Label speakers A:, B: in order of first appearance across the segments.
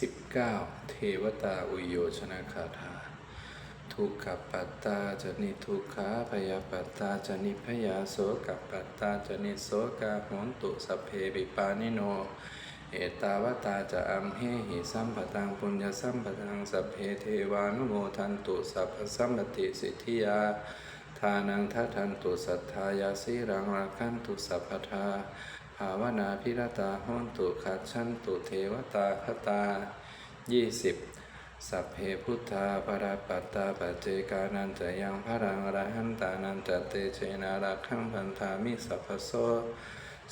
A: 19 เทวตาอุโยชนะคาถา ทุกขปัตตาจะนิทุกขาพยาปัตตาจะนิพยาโสกัปปัตตาจะนิโสกาหนตุสเพปิปานิโน เอตาวตาจะอัมเหหิสัมปตังปุญญสัมปตังสเพเทวานุโมทันตุสัพพสัมปติสิทธิยาทานังทัทันตุสัทธายาสิรังรักขันตุสัพพทาาวนาพิรตาโหนตุขัดชันตุเทวตาคตายี่สิบสัพเพพุทธาปราปัตตาปัจเจกานันจะยังพระรังอรหันตานันจะเตเชนารักขังพันธามิสัพพโส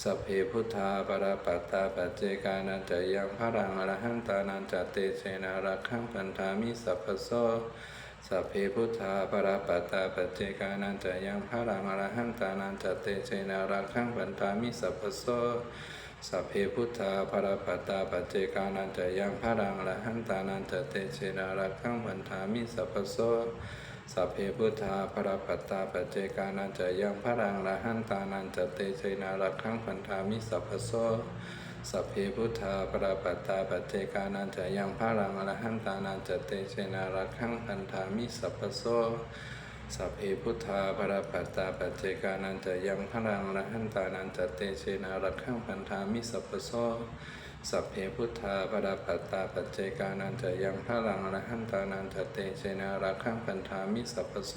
A: สัพเพพุทธาปราปัตตาปัจเจกานันจะยังพระรังอรหันตานันจะเตเชนารักขังพันธามิสัพพโส สัพเพพุทธาปราปัตตาปัจเจกานันจะยังพระรังอรหันตานันจะเตเชนารักขังพันธามิสัพพโสสัพเพพุทธาปราปัตตาปัจเจกานันจะยังพระรังอรหันตานันจะเตเชนารักขังพันธามิสัพพโสสัพเพพุทธาปราปัตตาปัจเจกานันจะยังพระรังอรหันตานันจะเตเชนารักขังพันธามิสัพพโส สัพเพพุทธาปราปัตตาปัจเจกานันจะยังพระรังอรหันตานันจะเตเชนารักขังพันธามิสัพพโสสัพเพพุทธาปราปัตตาปัจเจกานันจะยังพระรังอรหันตานันจะเตเชนารักขังพันธามิสัพพโสสัพเพพุทธาปราปัตตาปัจเจกานันจะยังพระรังอรหันตานันจะเตเชนารักขังพันธามิสัพพโส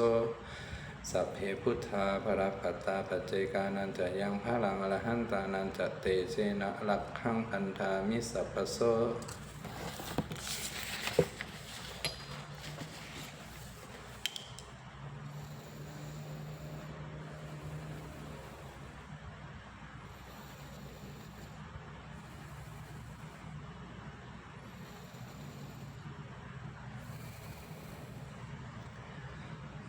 A: สัพเพพุทธาปราปัตตาปัจเจกานันจะยังพระลังอรหันตานันจะเตเจนะลักขังพันธามิสัพพโส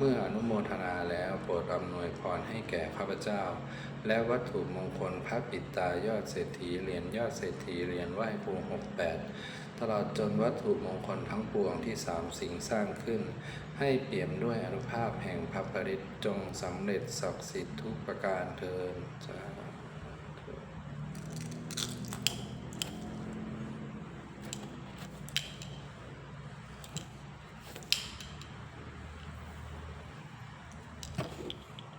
A: เมื่ออนุโมทนาแล้วโปรดอำนวยพรให้แก่ข้าพเจ้า และวัตถุมงคลพระปิตายอดเศรษฐีเหรียญยอดเศรษฐีเหรียญไหว้ภูหกแปดตลอดจนวัตถุมงคลทั้งปวงที่สามสิ่งสร้างขึ้น ให้เปี่ยมด้วยอนุภาพแห่งพระปริตจงสำเร็จศักดิ์สิทธิ์ทุกประการเทินสา